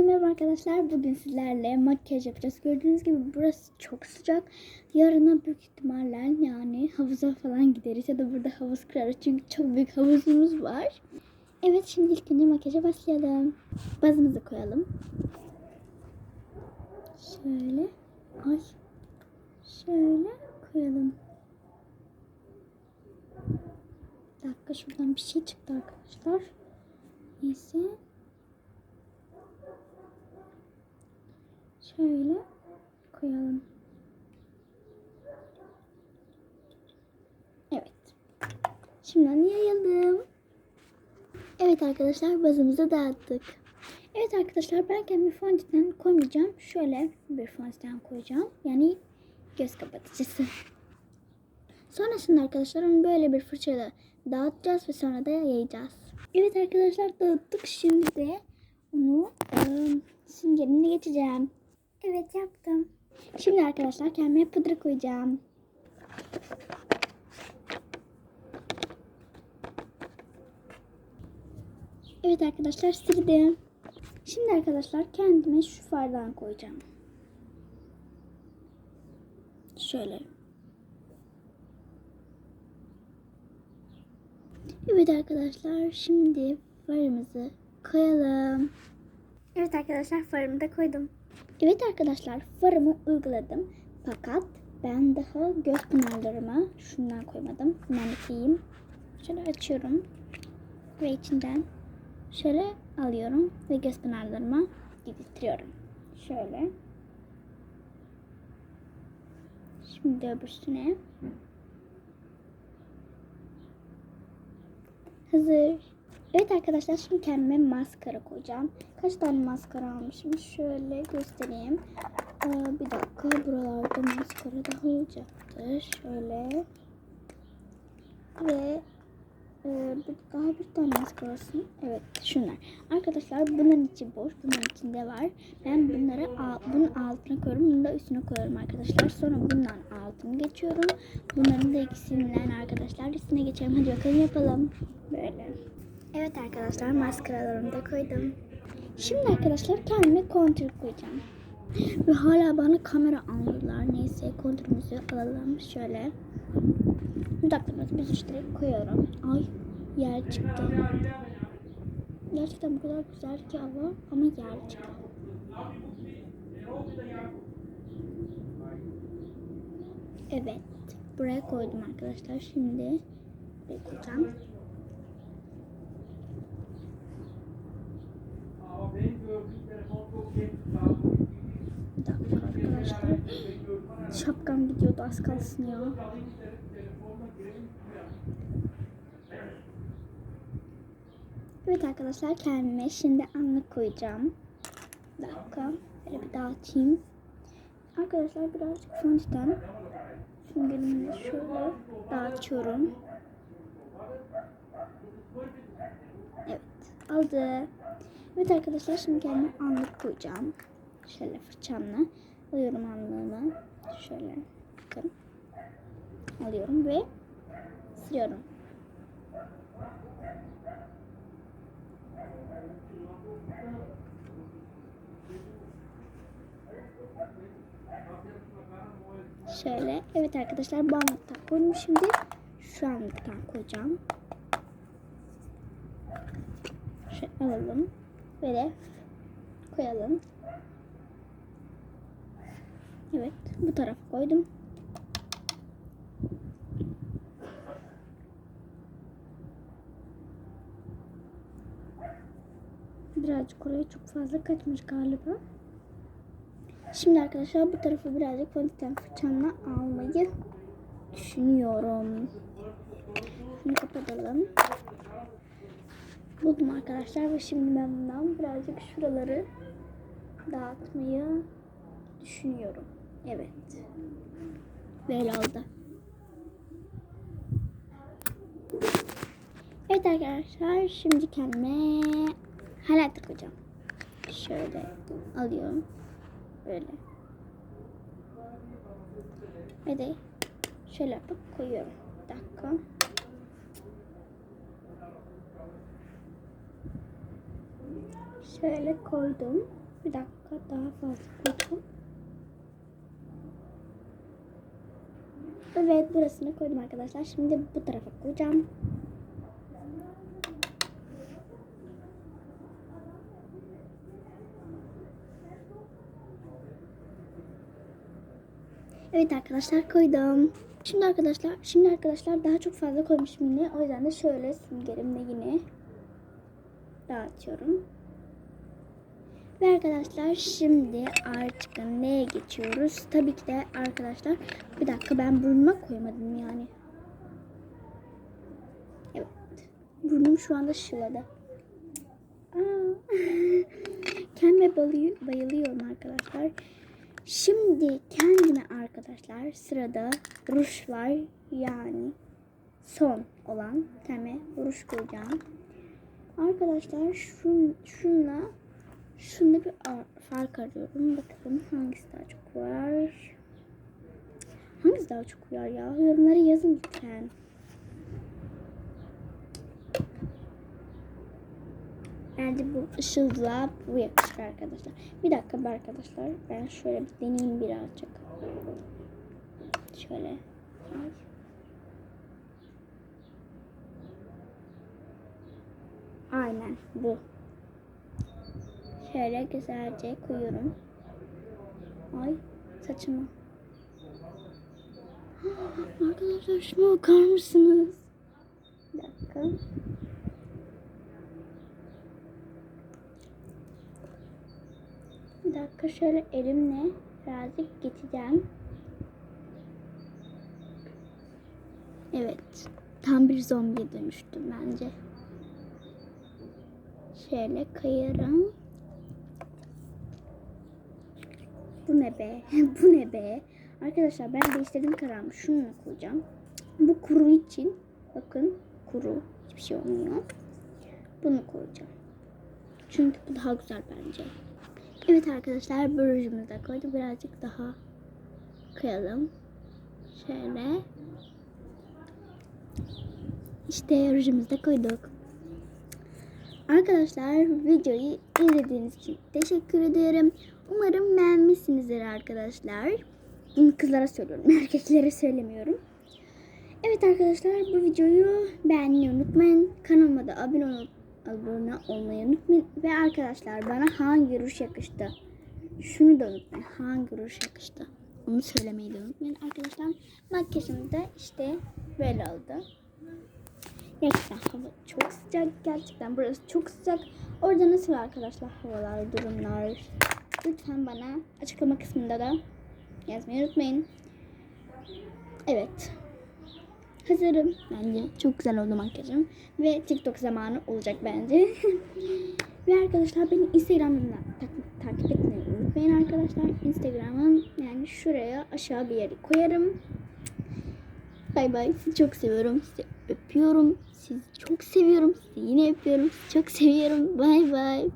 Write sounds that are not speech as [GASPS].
Merhaba arkadaşlar. Bugün sizlerle makyaj yapacağız. Gördüğünüz gibi burası çok sıcak. Yarına büyük ihtimalle yani havuza falan gideriz ya da burada havuz kurarız. Çünkü çok büyük havuzumuz var. Evet şimdi ilk önce makyaja başlayalım. Bazımızı koyalım. Şöyle. Ay. Şöyle koyalım. Bir dakika şuradan bir şey çıktı arkadaşlar. Neyse. Şöyle koyalım. Evet. Şimdi yayalım. Evet arkadaşlar bazımızı dağıttık. Evet arkadaşlar ben kendime fondöten koymayacağım. Şöyle bir fondöten koyacağım. Yani göz kapatıcısı. Sonrasında arkadaşlar onu böyle bir fırçayla dağıtacağız ve sonra da yayacağız. Evet arkadaşlar dağıttık. Şimdi de onu ıı, süngerimle geçeceğim. Evet yaptım. Şimdi arkadaşlar kendime pudra koyacağım. Evet arkadaşlar sildim. Şimdi arkadaşlar kendime şu fardan koyacağım. Şöyle. Evet arkadaşlar şimdi farımızı koyalım. Evet arkadaşlar farımı da koydum. Evet arkadaşlar farımı uyguladım. Fakat ben daha göz pınarlarımı şundan koymadım. Koyayım. Şöyle açıyorum. Ve içinden şöyle alıyorum ve göz pınarlarıma gidittiriyorum. Şöyle. Şimdi öbürsüne. Hazır. Evet arkadaşlar şimdi kendime maskara koyacağım. Kaç tane maskara almışım? Şöyle göstereyim. Ee, bir dakika buralarda maskara daha olacaktır. Şöyle. Ve e, daha bir tane maskara olsun. Evet şunlar. Arkadaşlar bunun içi boş. Bunun içinde var. Ben bunları bunun altına koyuyorum. Bunu da üstüne koyuyorum arkadaşlar. Sonra bundan altını geçiyorum. Bunların da ikisinden arkadaşlar üstüne geçelim. Hadi bakalım yapalım. Böyle. Evet arkadaşlar maskaralarımı da koydum. Şimdi arkadaşlar kendime kontür koyacağım. Ve hala bana kamera almıyorlar. Neyse kontürümüzü alalım. Şöyle. Dudaklarımızı büzüştürerek koyuyorum. Ay yer çıktı. Gerçekten bu kadar güzel ki hava ama yer çıktı. Evet. Buraya koydum arkadaşlar. Şimdi buraya koyacağım. Bir dakika arkadaşlar. Şapkam gidiyordu az kalsın ya. Evet arkadaşlar kendime şimdi anlık koyacağım. Bir dakika. Böyle bir dağıtayım. Arkadaşlar birazcık fondöten. Süngerimle şöyle dağıtıyorum. Evet aldı. Evet arkadaşlar şimdi kendime anlık koyacağım. Şöyle fırçamla alıyorum anlığımı. Şöyle bakın. Alıyorum ve siliyorum. Şöyle. Evet arkadaşlar bu anlıktan koydum. Şimdi şu anlıktan koyacağım. Şöyle alalım. Böyle koyalım. Evet. Bu tarafa koydum. Birazcık oraya çok fazla kaçmış galiba. Şimdi arkadaşlar bu tarafı birazcık fondöten fırçamla almayı düşünüyorum. Şunu kapatalım. Buldum arkadaşlar ve şimdi ben bundan birazcık şuraları dağıtmayı düşünüyorum. Evet. Böyle oldu. Evet arkadaşlar şimdi kendime highlighter koyacağım. Şöyle alıyorum. Böyle. Ve de şöyle yapıp koyuyorum. Bir dakika. Şöyle koydum. Bir dakika daha fazla koydum. Evet burasını koydum arkadaşlar. Şimdi bu tarafa koyacağım. Evet arkadaşlar koydum. Şimdi arkadaşlar, şimdi arkadaşlar daha çok fazla koymuşum yine. O yüzden de şöyle süngerimle yine dağıtıyorum. Ve arkadaşlar şimdi artık neye geçiyoruz? Tabii ki de arkadaşlar bir dakika ben burnuma koymadım yani. Evet. Burnum şu anda şıladı. [LAUGHS] Kendime bayı- bayılıyorum arkadaşlar. Şimdi kendime arkadaşlar sırada ruj var yani son olan teme ruj koyacağım. Arkadaşlar şun, şunla şunda bir ar- fark arıyorum. Bakalım hangisi daha çok var. Hangisi daha çok var ya? Yorumlara yazın lütfen. Bence bu ışıltıla bu yakışır arkadaşlar. Bir dakika be arkadaşlar. Ben şöyle bir deneyeyim birazcık. Şöyle. Ay. Aynen bu. Şöyle güzelce koyuyorum. Ay saçıma. [GASPS] Arkadaşlar şuna bakar mısınız? Bir dakika. Bir dakika şöyle elimle birazcık geçeceğim. Evet. Tam bir zombiye dönüştüm bence. Şöyle kayarım. Bu ne be? [LAUGHS] Bu ne be? Arkadaşlar ben değiştirdim kararımı. Şunu koyacağım. Bu kuru için. Bakın kuru. Hiçbir şey olmuyor. Bunu koyacağım. Çünkü bu daha güzel bence. Evet arkadaşlar rujumuzu da koyduk. Birazcık daha koyalım. Şöyle. İşte rujumuzu da koyduk. Arkadaşlar videoyu izlediğiniz için teşekkür ederim. Umarım beğenmişsinizdir arkadaşlar. Bunu kızlara söylüyorum. [LAUGHS] Erkeklere söylemiyorum. Evet arkadaşlar bu videoyu beğenmeyi unutmayın. Kanalıma da abone abone olmayı unutmayın. Ve arkadaşlar bana hangi ruj yakıştı? Şunu da unutmayın. Hangi ruj yakıştı? Onu söylemeyi de unutmayın arkadaşlar. Makyajım da işte böyle oldu. Gerçekten hava çok sıcak. Gerçekten burası çok sıcak. Orada nasıl arkadaşlar havalar, durumlar? Lütfen bana açıklama kısmında da yazmayı unutmayın. Evet. Hazırım. Bence çok güzel oldu makyajım. Ve TikTok zamanı olacak bence. [LAUGHS] Ve arkadaşlar beni Instagram'dan tak- takip etmeyi unutmayın arkadaşlar. Instagram'ım yani şuraya aşağı bir yere koyarım. Bay bay. Sizi çok seviyorum. Sizi öpüyorum. Sizi çok seviyorum. Sizi yine öpüyorum. Sizi çok seviyorum. Bay bay.